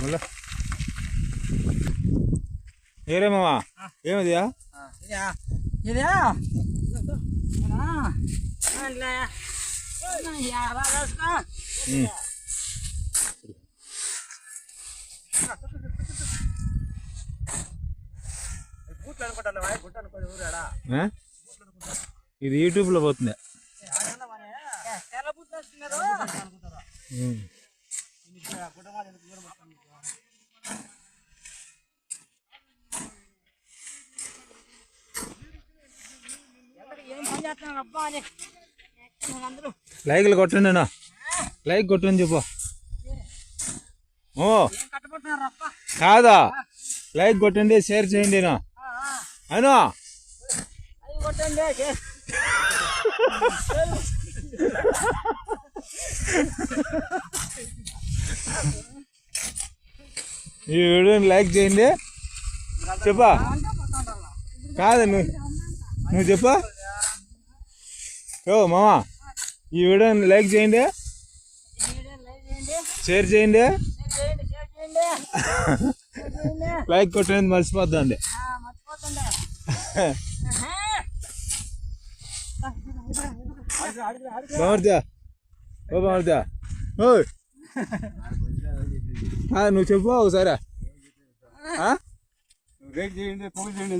మళ్ళా. ఏరే మామా ఏమదియా? ఇదా ఇదా యూట్యూబ్లో పోతుంది. లైక్లు కొట్టండి నా లైక్ కొట్టండి చెప్పు. ఓ. కాదా? లైక్ కొట్టండి షేర్ చేయండి నా అయినా కొట్టండి ఈ వీడియోని లైక్ చేయండి. చెప్పా? కాదు నువ్వు నువ్వు చెప్పా? ఓ మామా ఈ వీడియోని లైక్ చేయండి. షేర్ చేయండి. లైక్ కొట్టండి మర్చిపోద్దండి. బామర్దా ఓ బామర్దా ఓ నువ్వు చెప్పు ఒకసారి. ఆ? రేట్ చేయండి పొగ చేయండి?